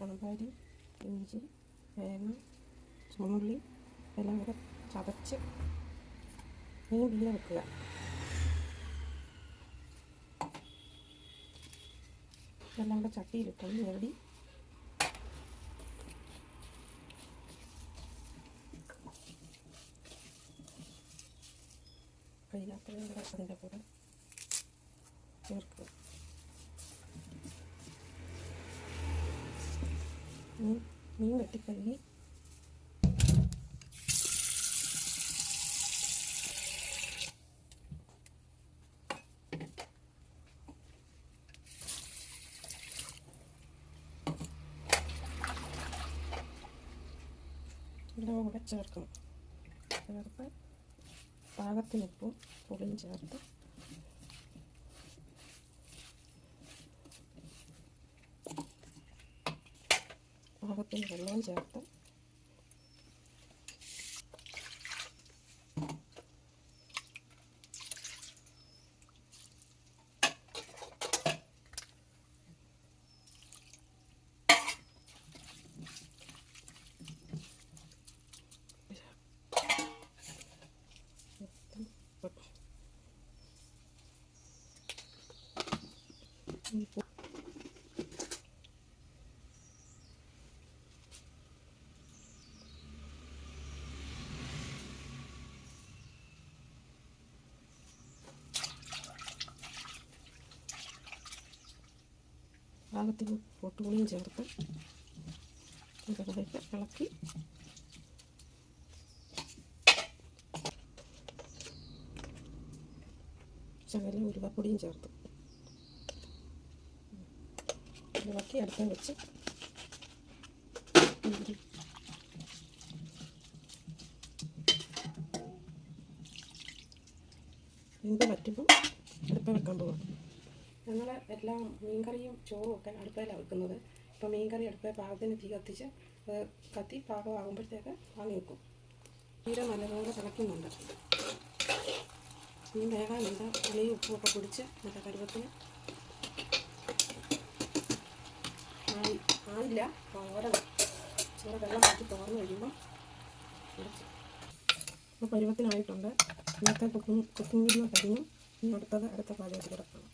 കാന്താരി ഇഞ്ചി തേങ്ങ ചുമന്നുള്ളി എല്ലാം കൂടെ ചതച്ച് മീൻ പിന്നെ വെക്കുക. ഇതെല്ലാം കൂടെ ചട്ടിയിലിട്ടത് ഞെരടി. കഴിയാത്തതും കൂടെ അതിന്റെ കൂടെ മീൻ മീൻ വെട്ടിക്കഴുകി ചേർക്കണം. ചേർത്ത് പാകത്തിനുപ്പും പുളിയും ചേർത്ത് 하겠다는 걸로 언제 할까? 이거 പാകത്തിന് പൊട്ടുപുളിയും ചേർത്ത് ഇതിലേക്ക് ഇളക്കി. ശകലം ഉരുവപ്പൊടിയും ചേർത്ത്. ഇളക്കി അടുത്ത വെച്ച് വെന്ത് പറ്റുമ്പോൾ അടുപ്പ് വെക്കാൻ പോകാം ഞങ്ങൾ എല്ലാം മീൻകറിയും ചോറും ഒക്കെ അടുപ്പയിലാണ് വെക്കുന്നത്. ഇപ്പോൾ മീൻകറി അടുപ്പേ പാകത്തിന് തീ കത്തിച്ച് അത് കത്തി പാകമാകുമ്പോഴത്തേക്ക് വാങ്ങി വെക്കും. തീരെ നല്ലതുപോലെ തിളയ്ക്കുന്നുണ്ട്. മീൻ വേകാനുണ്ട് പുളിയും ഉപ്പും ഒക്കെ പിടിച്ച് നല്ല കരുവത്തിന് ആയി ആയില്ല തോരണം ചോറ് വെള്ളം മാറ്റി തോർന്ന് കഴിയുമ്പോൾ ഇപ്പോൾ പരുവത്തിനായിട്ടുണ്ട്. ഇന്നത്തെ കുക്കിംഗ് കുക്കിംഗ് വീഡിയോ കഴിഞ്ഞു. ഇനി അടുത്തത് അടുത്ത പാചകത്തിൽ കിടക്കണം